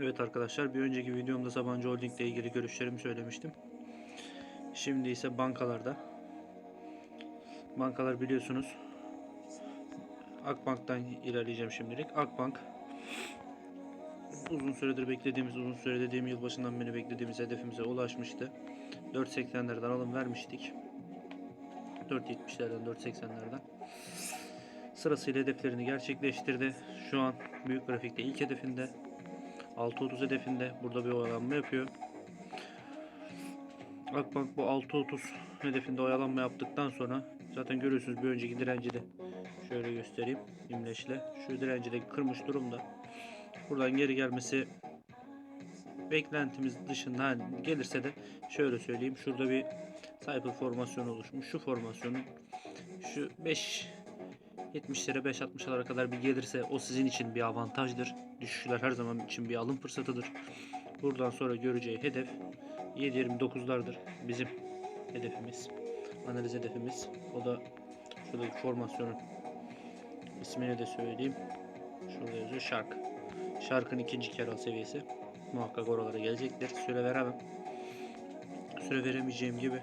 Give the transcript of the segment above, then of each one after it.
Evet arkadaşlar bir önceki videomda Sabancı Holding ile ilgili görüşlerimi söylemiştim. Şimdi ise bankalarda. Bankalar biliyorsunuz. Akbank'tan ilerleyeceğim şimdilik. Akbank uzun süredir beklediğimiz, uzun süre dediğim yılbaşından beri beklediğimiz hedefimize ulaşmıştı. 4.80'lerden alım vermiştik. 4.70'lerden 4.80'lerden. Sırasıyla hedeflerini gerçekleştirdi. Şu an büyük grafikte ilk hedefinde. 6.30 hedefinde. Burada bir oyalanma yapıyor. Akbank bu 6.30 hedefinde oyalanma yaptıktan sonra zaten görüyorsunuz bir önceki direnci de şöyle göstereyim imleçle. Şu direnci de kırmış durumda. Buradan geri gelmesi beklentimiz dışında hani gelirse de şöyle söyleyeyim. Şurada bir Cypher formasyonu oluşmuş. Şu formasyonun şu 5 70'lere 5.60'lara kadar bir gelirse o sizin için bir avantajdır. Düşüşler her zaman için bir alım fırsatıdır. Buradan sonra göreceği hedef 7.29'lardır. Bizim hedefimiz. Analiz hedefimiz. O da şuradaki formasyonun ismini de söyleyeyim. Şurada yazıyor Shark. Shark'ın ikinci kere seviyesi. Muhakkak oralara gelecektir. Süre veremem. Süre veremeyeceğim gibi.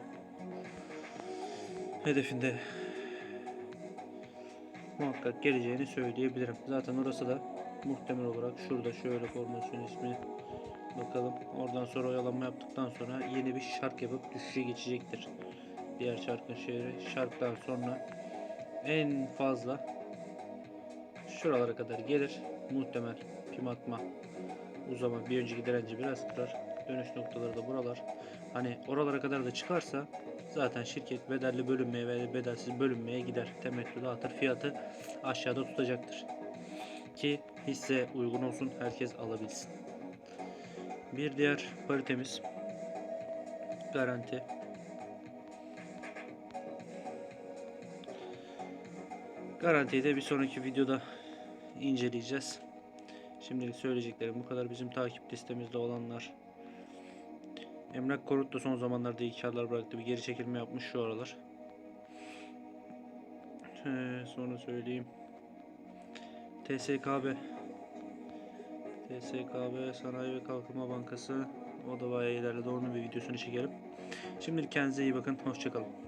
Hedefinde muhakkak geleceğini söyleyebilirim. Zaten orası da muhtemel olarak şurada şöyle formasyon ismi bakalım. Oradan sonra oyalanma yaptıktan sonra yeni bir şark yapıp düşüşe geçecektir. Diğer şarkın şehri. Şarktan sonra en fazla şuralara kadar gelir. Muhtemel pim atma uzama bir önceki direnci biraz kırar. Dönüş noktaları da buralar. Hani oralara kadar da çıkarsa zaten şirket bedelli bölünmeye ve bedelsiz bölünmeye gider. Temettü dağıtır. Fiyatı aşağıda tutacaktır. Ki hisse uygun olsun herkes alabilsin. Bir diğer paritemiz garanti. Garantiyi de bir sonraki videoda inceleyeceğiz. Şimdilik söyleyeceklerim bu kadar. Bizim takip listemizde olanlar. Emlak Korut da son zamanlarda iyi karlar bıraktı. Bir geri çekilme yapmış şu aralar. Ee, sonra söyleyeyim. TSKB. TSKB Sanayi ve Kalkınma Bankası. O da bayağı ilerledi. Onun bir videosunu çekelim. Şimdilik kendinize iyi bakın. Hoşçakalın.